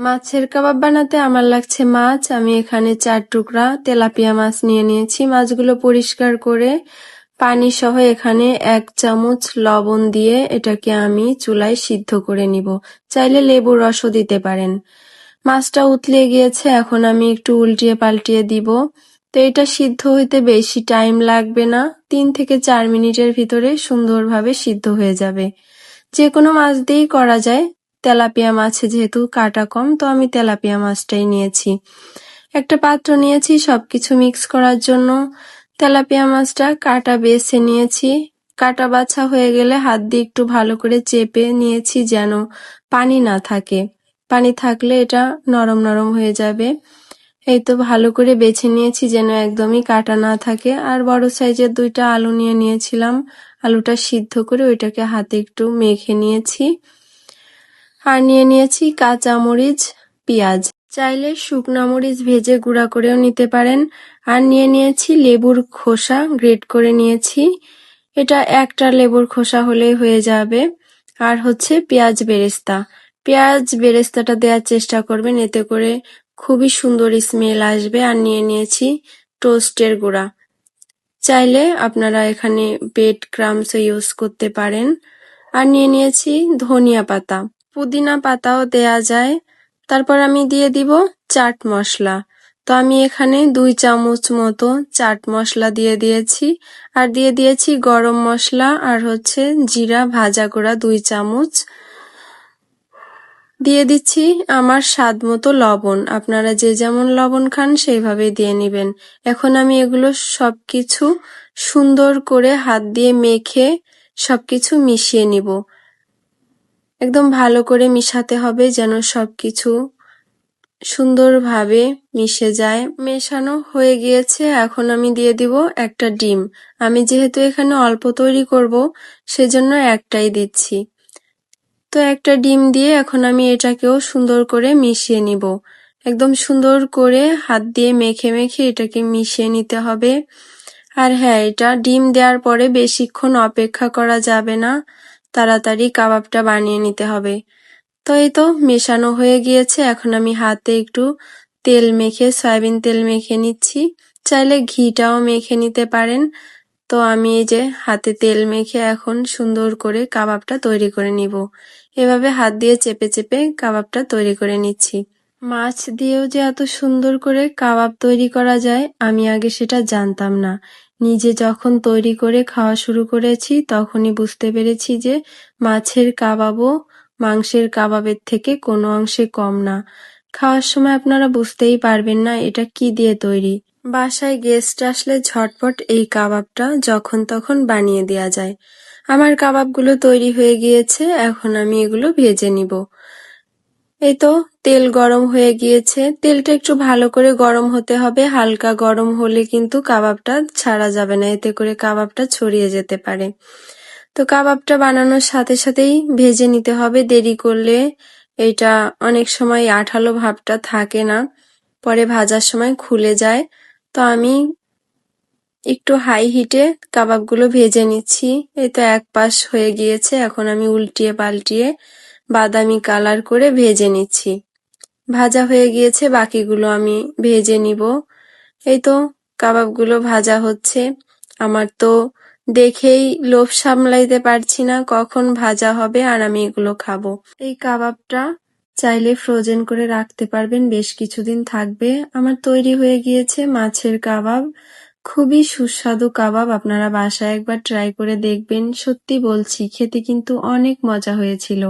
মাছের কাবাব বানাতে আমার লাগছে মাছ। আমি এখানে চার টুকরা তেলাপিয়া মাছ নিয়ে নিয়েছি। মাছগুলো পরিষ্কার করে পানি সহ এখানে এক চামচ লবণ দিয়ে এটাকে আমি চুলায় সিদ্ধ করে নিব। চাইলে লেবুর রসও দিতে পারেন। মাছটা উতলে গিয়েছে, এখন আমি একটু উল্টিয়ে পাল্টিয়ে দিব। তো এটা সিদ্ধ হইতে বেশি টাইম লাগবে না। তিন থেকে চার মিনিটের ভিতরে সুন্দরভাবে সিদ্ধ হয়ে যাবে। যে কোনো মাছ দিয়েই করা যায়। তেলাপিয়া মাছে যেহেতু কাটা কম, তো আমি তেলাপিয়া মাছটাই নিয়েছি। একটা পাত্র নিয়েছি সব কিছু মিক্স করার জন্য। তেলাপিয়া মাছটা কাটা বেছে নিয়েছি। কাটা বাছা হয়ে গেলে হাত দিয়ে একটু ভালো করে চেপে নিয়েছি যেন পানি না থাকে। পানি থাকলে এটা নরম নরম হয়ে যাবে। এই তো ভালো করে বেছে নিয়েছি যেন একদমই কাটা না থাকে। আর বড় সাইজের দুইটা আলু নিয়ে নিয়েছিলাম। আলুটা সিদ্ধ করে ওইটাকে হাতে একটু মেখে নিয়েছি। আর নিয়ে নিয়েছি কাঁচা মরিচ, পেঁয়াজ। চাইলে শুকনা মরিচ ভেজে গুঁড়া করেও নিতে পারেন। আর নিয়ে নিয়েছি লেবুর খোসা, গ্রেট করে নিয়েছি। এটা একটা লেবুর খোসা হলেই হয়ে যাবে। আর হচ্ছে পেঁয়াজ বেরেস্তা। পেঁয়াজ বেরেস্তাটা দেওয়ার চেষ্টা করবেন, এতে করে খুবই সুন্দর স্মেল আসবে। আর নিয়ে নিয়েছি টোস্টের গুঁড়া। চাইলে আপনারা এখানে বেড ক্রামস ইউজ করতে পারেন। আর নিয়ে নিয়েছি ধনিয়া পাতা। পুদিনা পাতাও দেয়া যায়। তারপর আমি দিয়ে দিব চাট মশলা। তো আমি এখানে দুই চামচ মতো চাট মশলা দিয়ে দিয়েছি। আর দিয়ে দিয়েছি গরম মশলা আর হচ্ছে জিরা ভাজা করা দুই চামচ। দিয়ে দিচ্ছি আমার স্বাদ মতো লবণ। আপনারা যে যেমন লবণ খান সেইভাবে দিয়ে নেবেন। এখন আমি এগুলো সবকিছু সুন্দর করে হাত দিয়ে মেখে সবকিছু মিশিয়ে নিব। একদম ভালো করে মিশাতে হবে যেন সবকিছু সুন্দরভাবে মিশে যায়। মেশানো হয়ে গিয়েছে। এখন আমি দিয়ে দিব একটা ডিম। আমি যেহেতু এখানে অল্প তৈরি করব, সেজন্য একটাই দিচ্ছি। তো একটা ডিম দিয়ে এখন আমি এটাকেও সুন্দর করে মিশিয়ে নিব। একদম সুন্দর করে হাত দিয়ে মেখে মেখে এটাকে মিশিয়ে নিতে হবে। আর হ্যাঁ এটা ডিম দেওয়ার পরে বেশিক্ষণ অপেক্ষা করা যাবে না। তাড়াতাড়ি কাবাবটা বানিয়ে নিতে হবে। তো এই তো, মেশানো হয়ে গিয়েছে। এখন আমি হাতে একটু তেল মেখে, সয়াবিন তেল মেখে নিচ্ছি। চাইলে ঘিটাও মেখে নিতে পারেন। তো আমি এই যে হাতে তেল মেখে এখন সুন্দর করে কাবাবটা তৈরি করে নিব। এভাবে হাত দিয়ে চেপে চেপে কাবাবটা তৈরি করে নিচ্ছি। মাছ দিয়েও যে এত সুন্দর করে কাবাব তৈরি করা যায়, আমি আগে সেটা জানতাম না। নিজে যখন তৈরি করে খাওয়া শুরু করেছি, তখনই বুঝতে পেরেছি যে মাছের কাবাবও মাংসের কাবাবের থেকে কোনো অংশে কম না। খাওয়ার সময় আপনারা বুঝতেই পারবেন না এটা কি দিয়ে তৈরি। বাসায় গেস্ট আসলে ঝটপট এই কাবাবটা যখন তখন বানিয়ে দেওয়া যায়। আমার কাবাবগুলো তৈরি হয়ে গিয়েছে, এখন আমি এগুলো ভেজে নিব। এই তো, তেল গরম হয়ে গিয়েছে। তেলটা একটু ভালো করে গরম হতে হবে। হালকা গরম হলে কিন্তু কাবাবটা ছাড়া যাবে না। এতে করে কাবাবটা ছড়িয়ে যেতে পারে। তো কাবাবটা বানানোর সাথে সাথেই ভেজে নিতে হবে। দেরি করলে এটা অনেক সময় আঠালো ভাবটা থাকে না। পরে ভাজার সময় খুলে যায়। তো আমি একটু হাই হিটে কাবাবগুলো ভেজে নিচ্ছি। এই তো এক পাশ হয়ে গিয়েছে। এখন আমি উল্টিয়ে পাল্টিয়ে বাদামি কালার করে ভেজে নিচ্ছি। ভাজা হয়ে গিয়েছে, বাকিগুলো আমি ভেজে নিব। এই তো, কাবাবগুলো ভাজা হচ্ছে। আমার তো দেখেই লোভ সামলাইতে পারছি না কখন ভাজা হবে আর আমি এগুলো খাব। এই কাবাবটা চাইলে ফ্রোজেন করে রাখতে পারবেন, বেশ কিছুদিন থাকবে। আমার তৈরি হয়ে গিয়েছে মাছের কাবাব। খুবই সুস্বাদু কাবাব, আপনারা বাসায় একবার ট্রাই করে দেখবেন। সত্যি বলছি, খেতে কিন্তু অনেক মজা হয়েছিল।